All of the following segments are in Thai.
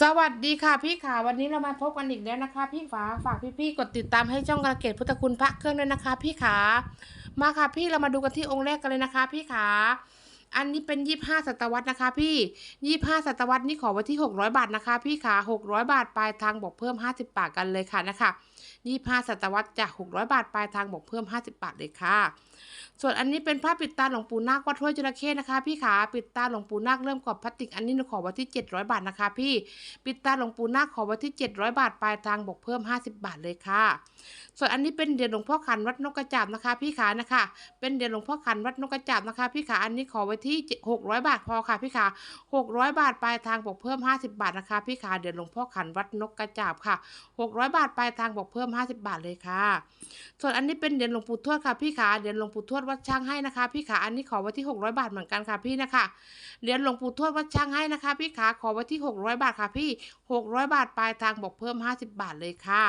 สวัสดีค่ะพี่ขาวันนี้เรามาพบกันอีกแล้วนะคะ พี่ฝาฝากพี่ๆกดติดตามให้ช่องกระเกตพุทธคุณพระเครื่องด้วยนะคะ พี่ขามาค่ะพี่เรามาดูกันที่องค์แรกกันเลยนะคะ พี่ขาอันนี้เป็นยี่ห้าศตวรรษนะคะ พี่ยี่ห้าศตวรรษนี่ขอไว้ที่หกร้อยบาทนะคะ พี่ขาหกร้อยบาทปลายทางบอกเพิ่มห้าสิบบาทกันเลยค่ะนะคะ ยี่ห้าศตวรรษจากหกร้อยบาทปลายทางบอกเพิ่มห้าสิบบาทเลยค่ะ ส่วนอันนี้เป็นผ้าปิดตาหลวงปู่นาควัดห้วยจระเข้นะคะพี่ขาปิดตาหลวงปู่นาคเริ่มกรอบพลาสติกอันนี้หนูขอไว้ที่ 700 บาทนะคะ พี่ปิดตาหลวงปู่นาคขอไว้ที่ 700 บาทปลายทางบวกเพิ่ม 50 บาทเลยค่ะ ส่วนอันนี้เป็นเหรียญหลวงพ่อขันวัดนกกระจาบนะคะ พี่ขานะคะ เป็นเหรียญหลวงพ่อขันวัดนกกระจาบนะคะ พี่ขาอันนี้ขอไว้ที่ 600 บาทพอค่ะพี่ขา600 บาทปลายทางบวกเพิ่ม 50 บาทนะคะ พี่ขาเหรียญหลวงพ่อขันวัดนกกระจาบค่ะ 600 บาทปลายทางบวกเพิ่ม 50 บาทเลยค่ะ ส่วนอันนี้เป็นเหรียญหลวงปู่ทวดค่ะพี่ขาเหรียญหลวงปู่ทวดวัดช่างให้นะคะ พี่ขาอันนี้ขอไว้ที่ 600 บาทเหมือนกันค่ะพี่นะคะเหรียญหลวงปู่ทวดวัดช่างให้นะคะ พี่ขาขอไว้ที่ 600 บาทค่ะพี่ 600 บาทปลายทางบอกเพิ่ม 50 บาทเลยค่ะ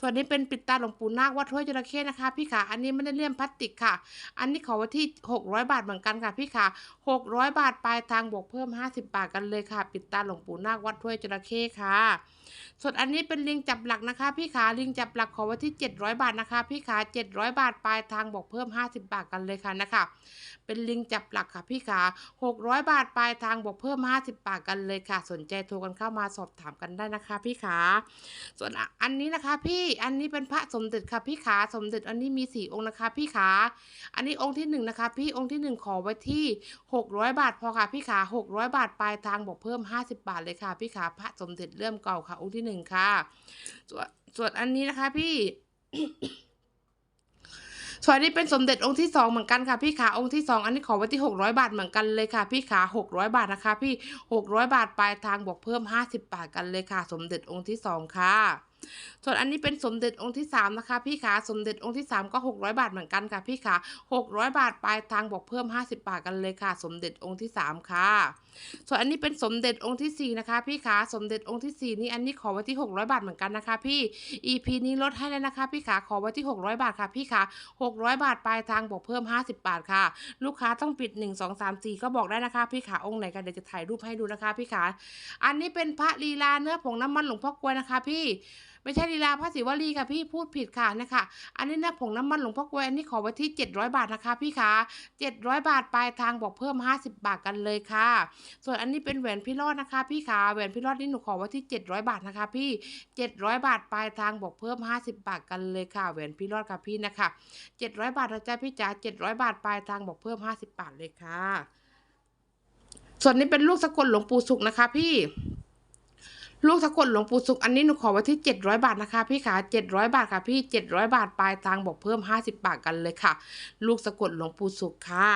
ส่วนนี้เป็นปิดตาหลวงปู่นาควัดห้วยจระเข้นะคะ พี่ขาอันนี้ไม่ได้เลี่ยมพลาสติกค่ะ อันนี้ขอไว้ที่ 600 บาทเหมือนกันค่ะ พี่ขา600 บาทปลายทางบวกเพิ่ม 50 บาทกันเลยค่ะ ปิดตาหลวงปู่นาควัดห้วยจระเข้ค่ะ ส่วนอันนี้เป็นลิงจับหลักนะคะ พี่ขาลิงจับจับหลักขอไว้ที่ 700 บาทนะคะ พี่ขา 700 บาทปลายทางบอกเพิ่ม 50 บาทกันเลยค่ะนะคะ เป็นลิงจับหลักค่ะพี่ขา 600 บาทปลายทางบอกเพิ่ม 50 บาทกันเลยค่ะ สนใจโทรกันเข้ามาสอบถามกันได้นะคะ พี่ขา ส่วนอันนี้นะคะพี่อันนี้เป็นพระสมเด็จค่ะพี่ขาสมเด็จอันนี้มีสี่องค์นะคะ พี่ขาอันนี้องค์ที่หนึ่งนะคะพี่องค์ที่หนึ่งขอไว้ที่ 600 บาทพอค่ะพี่ขา 600 บาทปลายทางบอกเพิ่ม 50 บาทเลยค่ะพี่ขาพระสมเด็จเริ่มเก่าค่ะองค์ที่หนึ่งค่ะส่วน ส่วนอันนี้นะคะพี่ส่วนนนี้เป็นสมเด็จองค์ที่สองเหมือนกันค่ะพี่ขาองค์ที่สองอันนี้ขอไว้ที่หกร้อยบาทเหมือนกันเลยค่ะ พี่ขาหกร้อยบาทนะคะ พี่หกร้อยบาทปลายทางบวกเพิ่มห้าสิบบาทกันเลยค่ะ สมเด็จองค์ที่สองค่ะ ส่วนอันนี้เป็นสมเด็จองค์ที่สามนะคะ พี่ขาสมเด็จองค์ที่สามก็หกร้อยบาทเหมือนกันค่ะ พี่ขาหกร้อยบาทปลายทางบวกเพิ่มห้าสิบาทกันเลยค่ะ สมเด็จองค์ที่สามค่ะ ส่วนอันนี้เป็นสมเด็จองค์ที่สี่นะคะ พี่ขาสมเด็จองค์ที่สี่นี่อันนี้ขอไว้ที่หกร้อยบาทเหมือนกันนะคะ พี่ EP นี้ลดให้เลยนะคะ พี่ขาขอไว้ที่หกร้อยบาทค่ะ พี่ขาหกร้อยบาทปลายทางบวกเพิ่มห้าสิบาทค่ะ ลูกค้าต้องปิดหนึ่งสองสามสี่ก็บอกได้นะคะ พี่ขาองค์ไหนกันเดี๋ยวจะถ่ายรูปให้ดูนะคะ พี่ขาอันนี้เป็นพระลีลาเนื้อผงน้ำมันหลวงพ่อกลวยนะคะ พี่ ไม่ใช่ลีลาพระศิวลีค่ะพี่พูดผิดค่ะนะคะ อันนี้นะผงน้ำมันหลวงพ่อกวยอันนี้ขอไว้ที่ 700 บาทนะคะพี่คะ700 บาทปลายทางบอกเพิ่ม 50 บาทกันเลยค่ะ ส่วนอันนี้เป็นแหวนพี่รอดนะคะ พี่คะแหวนพี่รอดนี่หนูขอไว้ที่ 700 บาทนะคะ พี่ 700 บาทปลายทางบอกเพิ่ม 50 บาทกันเลยค่ะแหวนพี่รอดค่ะพี่นะคะ 700 บาทนะจ๊ะพี่จ๋า700 บาทปลายทางบอกเพิ่ม 50 บาทเลยค่ะ ส่วนนี้เป็นลูกสะกดหลวงปู่สุขนะคะ พี่ ลูกสะกดหลวงปู่สุขอันนี้หนูขอไว้ที่ 700 บาทนะคะ พี่ขา700 บาทค่ะพี่ 700 บาทปลายทางบอกเพิ่ม 50 บาทกันเลยค่ะ ลูกสะกดหลวงปู่สุขค่ะ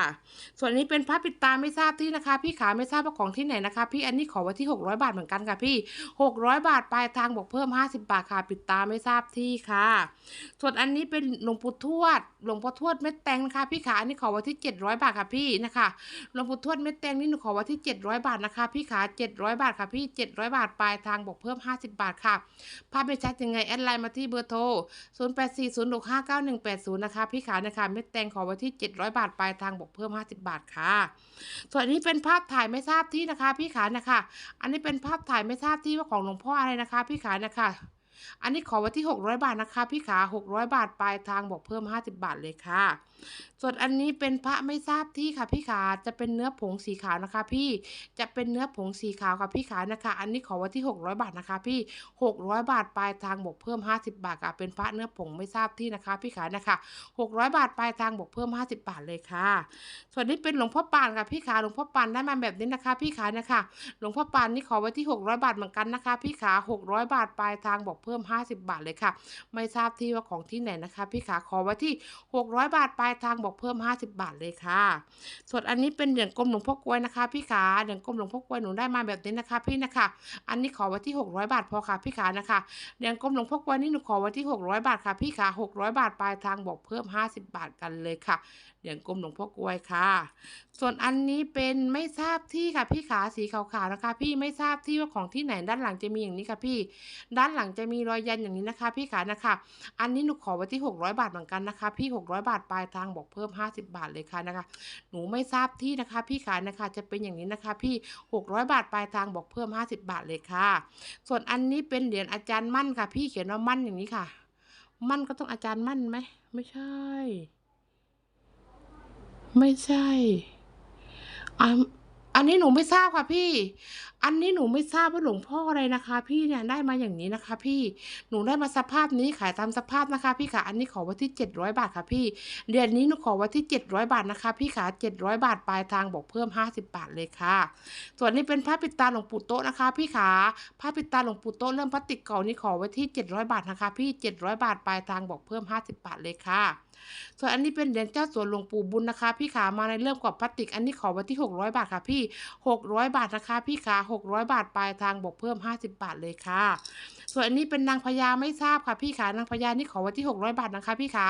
ส่วนนี้เป็นพระปิดตาไม่ทราบที่นะคะ พี่ขาไม่ทราบว่าของที่ไหนนะคะ พี่อันนี้ขอไว้ที่ 600 บาทเหมือนกันค่ะพี่ 600 บาทปลายทางบอกเพิ่ม 50 บาทค่ะ ปิดตาไม่ทราบที่ค่ะ ส่วนอันนี้เป็นหลวงปู่ทวด หลวงพ่อทวดเม็ดแตงนะคะ พี่ขาอันนี้ขอไว้ที่ 700 บาทค่ะพี่นะคะหลวงปู่ทวดเม็ดแตงนี่หนูขอไว้ที่ 700 บาทนะคะ พี่ขา700 บาทค่ะพี่ 700 บาทปลายทางบวกเพิ่ม 50 บาทค่ะภาพไม่ชัดยังไงแอดไลน์มาที่เบอร์โทร 0840659180 นะคะ พี่ขานะคะเม็ดแตงขอไว้ที่ 700 บาทปลายทางบวกเพิ่ม 50 บาทค่ะ ส่วนอันนี้เป็นภาพถ่ายไม่ทราบที่นะคะ พี่ขานะคะ อันนี้เป็นภาพถ่ายไม่ทราบที่ว่าของหลวงพ่ออะไรนะคะ พี่ขานะคะ อันนี้ขอไว้ที่ 600 บาทนะคะ พี่ขา600 บาทปลายทางบอกเพิ่ม 50 บาทเลยค่ะ ส่วนอันนี้เป็นพระไม่ทราบที่ค่ะพี่ขาจะเป็นเนื้อผงสีขาวนะคะ พี่จะเป็นเนื้อผงสีขาวค่ะพี่ขานะคะ อันนี้ขอไว้ที่ 600 บาทนะคะ พี่ 600 บาทปลายทางบอกเพิ่ม 50 บาทค่ะเป็นพระเนื้อผงไม่ทราบที่นะคะ พี่ขานะคะ600 บาทปลายทางบอกเพิ่ม 50 บาทเลยค่ะ ส่วนนี้เป็นหลวงพ่อปานค่ะพี่ขาหลวงพ่อปานได้มาแบบนี้นะคะ พี่ขานะคะ หลวงพ่อปานนี่ขอไว้ที่ 600 บาทเหมือนกันนะคะ พี่ขา600 บาทปลายทางบอกเพิ่มิ่ม 50 บาทเลยค่ะ ไม่ทราบที่ว่าของที่ไหนนะคะ พี่ขาขอไว้ที่ 600 บาทปลายทางบอกเพิ่ม 50 บาทเลยค่ะ ส่วนอันนี้เป็นเหรียญกลมหลวงพ่อกล้วยนะคะ พี่ขาเหรียญกลมหลวงพ่อกล้วยหนูได้มาแบบนี้นะคะ พี่นะคะ อันนี้ขอไว้ที่ 600 บาทพอค่ะพี่ขานะคะเหรียญกลมหลวงพ่อกล้วยนี่หนูขอไว้ที่ 600 บาทค่ะพี่ขา600 บาทปลายทางบอกเพิ่ม 50 บาทกันเลยค่ะเหรียญกลมหลวงพ่อกล้วยค่ะ ส่วนอันนี้เป็นไม่ทราบที่ค่ะพี่ขาสีขาวๆนะคะ พี่ไม่ทราบที่ว่าของที่ไหนด้านหลังจะมีอย่างนี้ค่ะพี่ ด้านหลังจะมีมีรอยยันอย่างนี้นะคะ พี่ขานะคะ อันนี้หนูขอไว้ที่ 600 บาทเหมือนกันนะคะ พี่ 600 บาทปลายทางบอกเพิ่ม 50 บาทเลยค่ะนะคะ หนูไม่ทราบที่นะคะ พี่ขานะคะ จะเป็นอย่างนี้นะคะ พี่ 600 บาทปลายทางบอกเพิ่ม 50 บาทเลยค่ะ ส่วนอันนี้เป็นเหรียญอาจารย์มั่นค่ะ พี่เขียนว่ามั่นอย่างนี้ค่ะ มั่นก็ต้องอาจารย์มั่นไหมไม่ใช่ ไม่ใช่อัน อันนี้หนูไม่ทราบค่ะพี่ อันนี้หนูไม่ทราบว่าหลวงพ่ออะไรนะคะ พี่เนี่ยได้มาอย่างนี้นะคะ พี่ หนูได้มาสภาพนี้ขายตามสภาพนะคะ พี่ค่ะ อันนี้ขอไว้ที่เจ็ดร้อยบาทค่ะพี่ เดือนนี้หนูขอไว้ที่เจ็ดร้อยบาทนะคะ พี่ค่ะเจ็ดร้อยบาทปลายทางบอกเพิ่มห้าสิบบาทเลยค่ะ ส่วนนี้เป็นผ้าปิดตาหลวงปู่โต๊ะนะคะ พี่ขาผ้าปิดตาหลวงปู่โต๊ะเรื่องพลาสติกเก่านี่ขอไว้ที่เจ็ดร้อยบาทนะคะ พี่เจ็ดร้อยบาทปลายทางบอกเพิ่มห้าสิบบาทเลยค่ะ ส่วนอันนี้เป็นเหรียญเจ้าสัวหลวงปู่บุญนะคะ พี่ขามาในเรื่องกับพลาสติก อันนี้ขอไว้ที่ 600 บาทค่ะพี่ 600 บาทนะคะ พี่ขา 600 บาทปลายทางบอกเพิ่ม 50 บาทเลยค่ะ ส่วนอันนี้เป็นนางพญาไม่ทราบค่ะพี่ขานางพญานี่ขอไว้ที่ 600 บาทนะคะ พี่ขา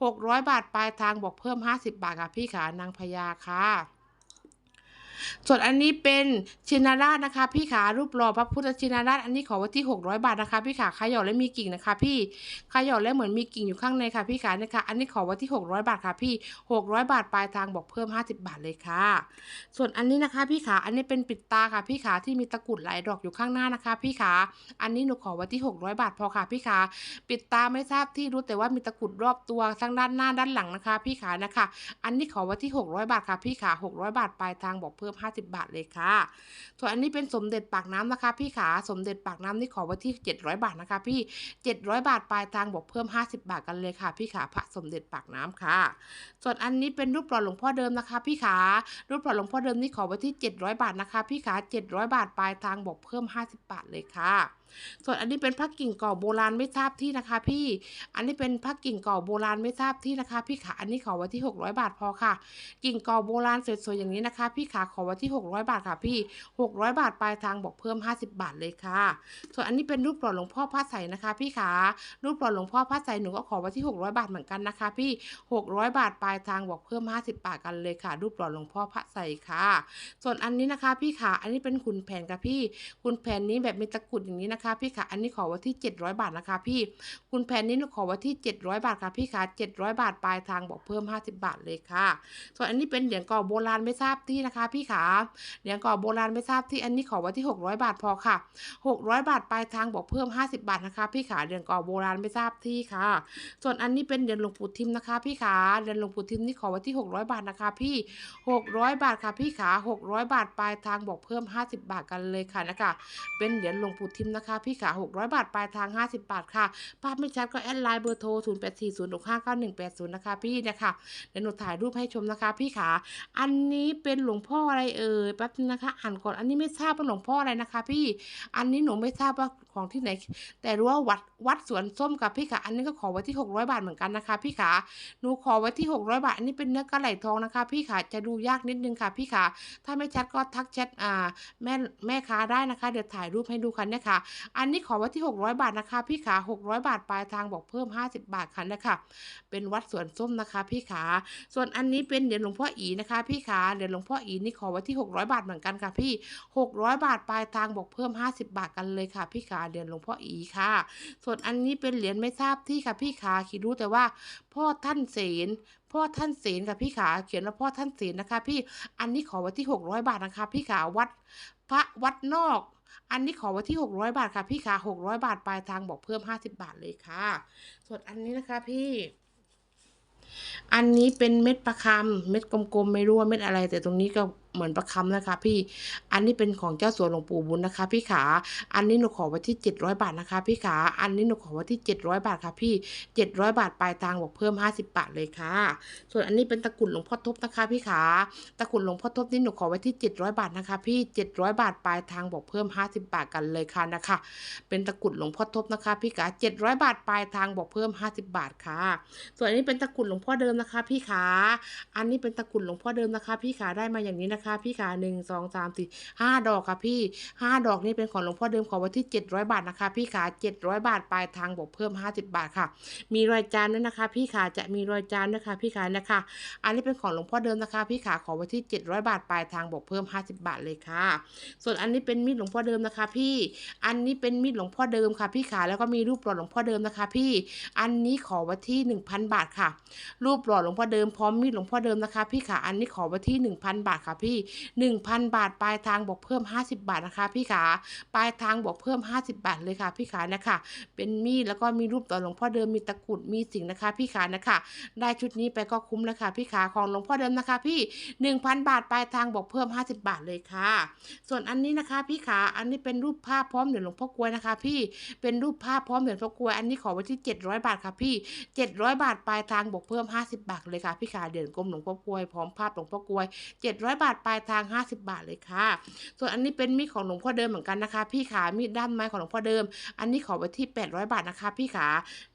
600 บาทปลายทางบอกเพิ่ม 50 บาทค่ะพี่ขานางพญาค่ะ ส่วนอันนี้เป็นชินาราชนะคะ พี่ขารูปหล่อพระพุทธชินาราชอันนี้ขอไว้ที่ 600 บาทนะคะ พี่ขาขายอและมีกิ่งนะคะ พี่ขายอและเหมือนมีกิ่งอยู่ข้างในค่ะ พี่ขานี่ยค่ะอันนี้ขอไว้ที่ 600 บาทค่ะ พี่ 600 บาทปลายทางบอกเพิ่ม 50 บาทเลยค่ะ ส่วนอันนี้นะคะ พี่ขาอันนี้เป็นปิดตาค่ะ พี่ขาที่มีตะกรุดหลายดอกอยู่ข้างหน้านะคะ พี่ขาอันนี้หนูขอไว้ที่ 600 บาทพอค่ะ พี่ขาปิดตาไม่ทราบที่รู้แต่ว่ามีตะกรุดรอบตัวทั้งด้านหน้าด้านหลังนะคะ พี่ขานะคะ อันนี้ขอไว้ที่ 600 บาทค่ะ พี่ขา 600 บาทปลายทางบอกเพิ่ม 50บาทเลยค่ะ ส่วนอันนี้เป็นสมเด็จปากน้ำนะคะ พี่ขาสมเด็จปากน้ำนี่ขอไว้ที่ 700 บาทนะคะ พี่ 700 บาทปลายทางบอกเพิ่ม 50 บาทกันเลยค่ะ พี่ขาพระสมเด็จปากน้ำค่ะ ส่วนอันนี้เป็นรูปหล่อหลวงพ่อเดิมนะคะ พี่ขารูปหล่อหลวงพ่อเดิมนี่ขอไว้ที่ 700 บาทนะคะ พี่ขา700 บาทปลายทางบอกเพิ่ม 50 บาทเลยค่ะส่วนอันนี้เป็นพระกิ่งก่อโบราณไม่ทราบที่นะคะ พี่ อันนี้เป็นพระกิ่งก่อโบราณไม่ทราบที่นะคะ พี่ขาอันนี้ขอไว้ที่ 600 บาทพอค่ะ กิ่งก่อโบราณสวยๆอย่างนี้นะคะ พี่ขาขอไว้ที่ 600 บาทค่ะพี่ 600 บาทปลายทางบอกเพิ่ม 50 บาทเลยค่ะ ส่วนอันนี้เป็นรูปหล่อหลวงพ่อพระใสนะคะ พี่ขารูปหล่อหลวงพ่อพระใสหนูก็ขอไว้ที่ 600 บาทเหมือนกันนะคะ พี่ 600 บาทปลายทางบอกเพิ่ม 50 บาทกันเลยค่ะ รูปหล่อหลวงพ่อพระใสค่ะ ส่วนอันนี้นะคะ พี่ขาอันนี้เป็นขุนแผนค่ะพี่ขุนแผนนี้แบบมีตะกุดอย่างนี้นะคะคะพี่ขาอันนี้ขอไว้ที่ 700 บาทนะคะ พี่ขุนแผนนี้หนูขอไว้ที่ 700 บาทค่ะพี่ขา700 บาทปลายทางบอกเพิ่ม 50 บาทเลยค่ะ ส่วนอันนี้เป็นเหรียญก่อโบราณไม่ทราบที่นะคะ พี่ขาเหรียญก่อโบราณไม่ทราบที่ อันนี้ขอไว้ที่ 600 บาทพอค่ะ 600 บาทปลายทางบอกเพิ่ม 50 บาทนะคะ พี่ขาเหรียญก่อโบราณไม่ทราบที่ค่ะ ส่วนอันนี้เป็นเหรียญหลวงปู่ทิมนะคะ พี่ขาเหรียญหลวงปู่ทิมนี่ขอไว้ที่ 600 บาทนะคะ พี่ 600 บาทค่ะ พี่ขา600 บาทปลายทางบอกเพิ่ม 50 บาทกันเลยค่ะนะคะ เป็นเหรียญหลวงปู่ทิมนะคะพี่ขา 600 บาท ปลายทาง 50 บาทค่ะ ภาพไม่ชัดก็แอดไลน์เบอร์โทร 0 8 4 0 6 5 9 1 8 0 นะคะ พี่นะคะเดี๋ยวหนูถ่ายรูปให้ชมนะคะ พี่ขา อันนี้เป็นหลวงพ่ออะไรเอ่ยแป๊บนึงนะคะ อ่านก่อน อันนี้ไม่ทราบว่าหลวงพ่ออะไรนะคะ พี่ อันนี้หนูไม่ทราบว่า ของที่ไหน แต่รู้ว่าวัดวัดสวนส้มกับพี่ขาอันนี้ก็ขอไว้ที่ 600 บาทเหมือนกันนะคะ พี่ขาหนูขอไว้ที่ 600 บาท อันนี้เป็นเนื้อกระไหลทองนะคะ พี่ขาจะดูยากนิดนึงค่ะ พี่ขาถ้าไม่ชัดก็ทักแชทอ่าแม่แม่ค้าได้นะคะ เดี๋ยวถ่ายรูปให้ดูกันเนี่ยค่ะอันนี้ขอไว้ที่ 600 บาทนะคะ พี่ขา600 บาทปลายทางบอกเพิ่ม 50 บาทค่ะนะคะเป็นวัดสวนส้มนะคะ พี่ขาส่วนอันนี้เป็นเหรียญหลวงพ่ออีนะคะ พี่ขาเหรียญหลวงพ่ออีนี่ขอไว้ที่ 600 บาทเหมือนกันค่ะพี่ 600 บาทปลายทางบอกเพิ่ม 50 บาทกันเลยค่ะ พี่ขาเหรียญหลวงพ่ออีค่ะ ส่วนอันนี้เป็นเหรียญไม่ทราบที่ค่ะพี่ขาคิดรู้แต่ว่า พ่อท่านเสนพ่อท่านเสนค่ะพี่ขาเขียนว่าพ่อท่านเสนนะคะ พี่อันนี้ขอไว้ที่ 600 บาทนะคะ พี่ขาวัดพระวัดนอก อันนี้ขอไว้ที่ 600 บาทค่ะ พี่ขา600 บาทปลายทางบอกเพิ่ม 50 บาทเลยค่ะ ส่วนอันนี้นะคะพี่อันนี้เป็นเม็ดประคำเม็ดกลมๆ ไม่รู้ว่าเม็ดอะไร แต่ตรงนี้ก็ เหมือนประคำนะคะ พี่ อันนี้เป็นของเจ้าสัวหลวงปู่บุญนะคะ พี่ขา อันนี้หนูขอไว้ที่ 700 บาทนะคะ พี่ขา อันนี้หนูขอไว้ที่ 700 บาทค่ะพี่ 700 บาทปลายทางบอกเพิ่ม 50 บาทเลยค่ะ ส่วนอันนี้เป็นตะกุดหลวงพ่อทบนะคะ พี่ขา ตะกุดหลวงพ่อทบนี่หนูขอไว้ที่ 700 บาทนะคะ พี่ 700 บาทปลายทางบอกเพิ่ม 50 บาทกันเลยค่ะนะคะ เป็นตะกุดหลวงพ่อทบนะคะ พี่ขา 700 บาทปลายทางบอกเพิ่ม 50 บาทค่ะ ส่วนอันนี้เป็นตะกุดหลวงพ่อเดิมนะคะ พี่ขา อันนี้เป็นตะกุดหลวงพ่อเดิมนะคะ พี่ขาได้มาอย่างนี้นะคะนะคะพี่ขาหนึ่งสองสามสี่ห้าดอกค่ะพี่ห้าดอกนี่เป็นของหลวงพ่อเดิมขอไว้ที่เจ็ดร้อยบาทนะคะ พี่ขาเจ็ดร้อยบาทปลายทางบวกเพิ่มห้าสิบบาทค่ะ มีรอยจานด้วยนะคะ พี่ขาจะมีรอยจานด้วยค่ะพี่ขานะคะ อันนี้เป็นของหลวงพ่อเดิมนะคะ พี่ขาขอไว้ที่700บาทปลายทางบวกเพิ่ม50บาทเลยค่ะ ส่วนอันนี้เป็นมีดหลวงพ่อเดิมนะคะ พี่ อันนี้เป็นมีดหลวงพ่อเดิมค่ะ พี่ขาแล้วก็มีรูปหล่อหลวงพ่อเดิมนะคะ พี่ อันนี้ขอไว้ที่1,000บาทค่ะ รูปหล่อหลวงพ่อเดิมพร้อมมีดหลวงพ่อเดิมนะคะ พี่ขาอันนี้ขอไว้ที่1,000บาทค่ะพี่1,000 บาท ปลายทางบวกเพิ่ม 50 บาทนะคะ พี่ขาปลายทางบวกเพิ่ม 50 บาทเลยค่ะ พี่ขานะคะ เป็นมีดแล้วก็มีรูปต่อหลวงพ่อเดิมมีตะกรุดมีสิ่งนะคะ พี่ขานะคะ ได้ชุดนี้ไปก็คุ้มนะคะพี่ขาของหลวงพ่อเดิมนะคะ พี่ 1,000 บาท ปลายทางบอกเพิ่ม 50 บาทเลยค่ะ ส่วนอันนี้นะคะ พี่ขาอันนี้เป็นรูปภาพพร้อมเหรียญหลวงพ่อกลวยนะคะ พี่เป็นรูปภาพพร้อมเหรียญหลวงพ่อกลวยอันนี้ขอไว้ที่ 700 บาทค่ะพี่ 700 บาทปลายทางบอกเพิ่ม 50 บาทเลยค่ะพี่ขาเหรียญกลมหลวงพ่อกลวยพร้อมภาพหลวงพ่อกลวย 700 บาทปลายทาง 50 บาทเลยค่ะ ส่วนอันนี้เป็นมีดของหลวงพ่อเดิมเหมือนกันนะคะ พี่ขามีดด้ามไม้ของหลวงพ่อเดิม อันนี้ขอไว้ที่ 800 บาทนะคะ พี่ขา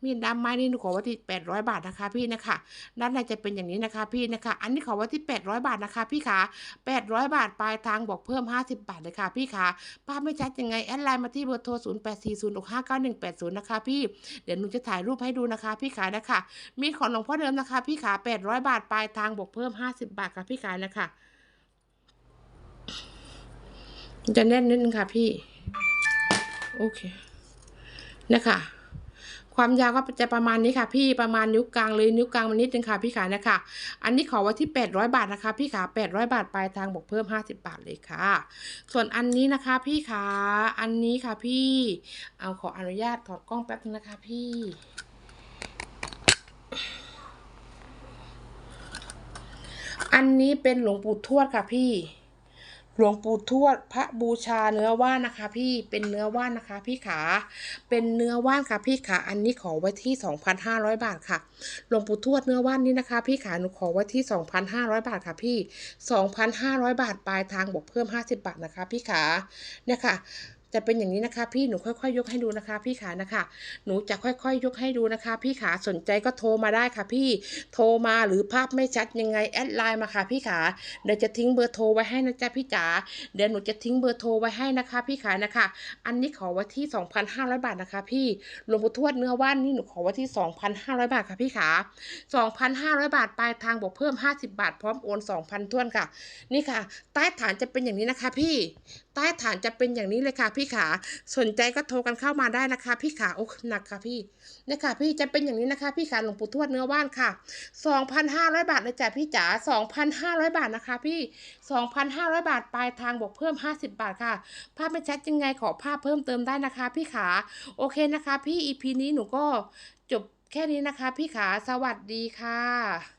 มีดด้ามไม้นี่หนูขอไว้ที่ 800 บาทนะคะ พี่นะคะด้านในจะเป็นอย่างนี้นะคะ พี่นะคะ อันนี้ขอไว้ที่ 800 บาทนะคะ พี่ขา800 บาทปลายทางบอกเพิ่ม 50 บาทเลยค่ะ พี่ขาภาพไม่ชัดยังไงแอดไลน์มาที่เบอร์โทร 0840659180 นะคะ พี่เดี๋ยวหนูจะถ่ายรูปให้ดูนะคะ พี่ขานะคะมีดของหลวงพ่อเดิมนะคะ พี่ขา800 บาทปลายทางบอกเพิ่ม 50 บาทค่ะพี่ขานะคะ จะแน่นนิดนึงค่ะพี่ โอเคนะคะความยาวก็จะประมาณนี้ค่ะ พี่ประมาณนิ้วกลางเลยนิ้วกลางมันนิดนึงค่ะพี่ขานะคะ อันนี้ขอไว้ที่ 800 บาทนะคะ พี่ขา800 บาทปลายทางบวกเพิ่ม 50 บาทเลยค่ะ ส่วนอันนี้นะคะ พี่ขาอันนี้ค่ะพี่ เอาขออนุญาตถอดกล้องแป๊บนึงนะคะพี่อันนี้เป็นหลวงปู่ทวดค่ะพี่ หลวงปู่ทวดพระบูชาเนื้อว่านนะคะ พี่เป็นเนื้อว่านนะคะ พี่ขา เป็นเนื้อว่านค่ะพี่ขาอันนี้ขอไว้ที่ 2,500 บาทค่ะหลวงปู่ทวดเนื้อว่านนี้นะคะ พี่ขาหนูขอไว้ที่ 2,500 บาทค่ะพี่ 2,500 บาทปลายทางบวกเพิ่ม 50 บาทนะคะ พี่ขาเนี่ยค่ะ จะเป็นอย่างนี้นะคะพี่หนูค่อยๆ ยกให้ดูนะคะพี่ขานะคะ หนูจะค่อยๆ ยกให้ดูนะคะ พี่ขาสนใจก็โทรมาได้ค่ะพี่โทรมาหรือภาพไม่ชัดยังไงแอดไลน์มาค่ะพี่ขาเดี๋ยวจะทิ้งเบอร์โทรไว้ให้นะจ๊ะพี่จ๋าเดี๋ยวหนูจะทิ้งเบอร์โทรไว้ให้นะคะ พี่ขานะคะ อันนี้ขอไว้ที่ 2,500 บาทนะคะ พี่หลวงปู่ทวดเนื้อว่านนี่หนูขอไว้ที่ 2,500 บาทค่ะพี่ขา2,500 บาทปลายทางบวกเพิ่ม 50 บาทพร้อมโอน 2,000ท้วนค่ะ นี่ค่ะ ใต้ฐานจะเป็นอย่างนี้นะคะพี่ ใต้ฐานจะเป็นอย่างนี้เลยค่ะพี่ขา สนใจก็โทรกันเข้ามาได้นะคะ พี่ขาโอ้หนักค่ะพี่เนี่ยค่ะพี่จะเป็นอย่างนี้นะคะ พี่ขาหลวงปู่ทวดเนื้อว่านค่ะ 2,500 บาทเลยจ้ะพี่จ๋า2,500 บาทนะคะ พี่ 2,500 บาทปลายทางบวกเพิ่ม 50 บาทค่ะ ภาพไม่ชัดยังไงขอภาพเพิ่มเติมได้นะคะ พี่ขาโอเคนะคะ พี่ EP นี้หนูก็จบแค่นี้นะคะ พี่ขาสวัสดีค่ะ